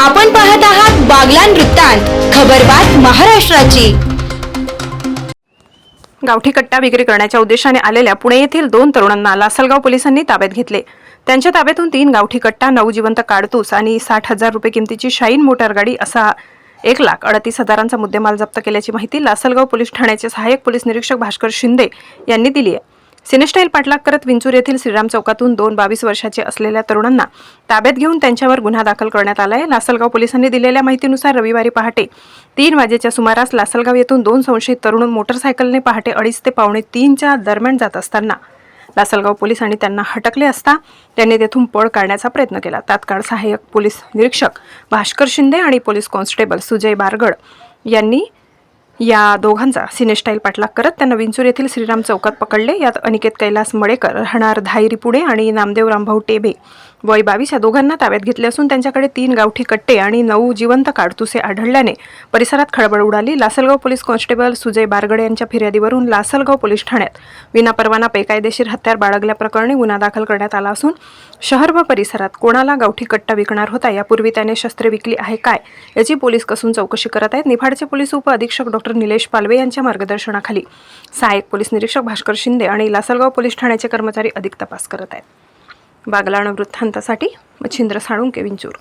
आपण पाहत आहात बागलान वृत्तांत खबरबात महाराष्ट्राची. गावठी कट्टा विक्री करण्याच्या उद्देशाने आलेल्या पुणे येथील दोन तरुणांना लासलगाव पोलिसांनी ताब्यात घेतले. त्यांच्या ताब्यातून तीन गावठी कट्टा नऊ जिवंत काडतूस आणि साठ हजार रुपये किमतीची शाईन मोटार गाडी असा एक लाख अडतीस हजारांचा मुद्देमाल जप्त केल्याची माहिती लासलगाव पोलीस ठाण्याचे सहाय्यक पोलीस निरीक्षक भास्कर शिंदे यांनी दिली आहे. सिनेस्टाईल पाठलाग करत विंचूर येथील श्रीराम चौकातून दोन बावीस वर्षाचे असलेल्या तरुणांना ताब्यात घेऊन त्यांच्यावर गुन्हा दाखल करण्यात आला आहे लासलगाव पोलिसांनी दिलेल्या माहितीनुसार रविवारी पहाटे तीन वाजेच्या सुमारास लासलगाव येथून दोन संशयित तरुण मोटरसायकलने पहाटे अडीच ते पावणे तीनच्या दरम्यान जात असताना लासलगाव पोलिसांनी त्यांना हटकले असता त्यांनी तेथून पळ काढण्याचा प्रयत्न केला. तात्काळ सहाय्यक पोलीस निरीक्षक भास्कर शिंदे आणि पोलीस कॉन्स्टेबल सुजय बारगड यांनी या दोघांचा सिनेस्टाईल पाठलाग करत त्यांना विंचूर येथील श्रीराम चौकात पकडले. यात अनिकेत कैलास मडेकर राहणार धायरी पुणे आणि नामदेव रामभाऊ टेबे. वय बावीस या दोघांना ताब्यात घेतले असून त्यांच्याकडे तीन गावठी कट्टे आणि नऊ जिवंत काडतुसे आढळल्याने परिसरात खळबळ उडाली. लासलगाव पोलीस कॉन्स्टेबल सुजय बारगडे यांच्या फिर्यादीवरून लासलगाव पोलीस ठाण्यात विनापरवाना बेकायदेशीर हत्यार बाळगल्याप्रकरणी गुन्हा दाखल करण्यात आला असून शहर व परिसरात कोणाला गावठी कट्टा विकणार होता? यापूर्वी त्याने शस्त्रे विकली आहे काय? याची पोलीस कसून चौकशी करत आहेत. निफाडचे पोलीस उप अधीक्षक डॉक्टर निलेश पालवे यांच्या मार्गदर्शनाखाली सहाय्यक पोलीस निरीक्षक भास्कर शिंदे आणि लासलगाव पोलीस ठाण्याचे कर्मचारी अधिक तपास करत आहेत. बागलाण वृत्तांतासाठी मच्छिंद्र साळुंके विंचूर.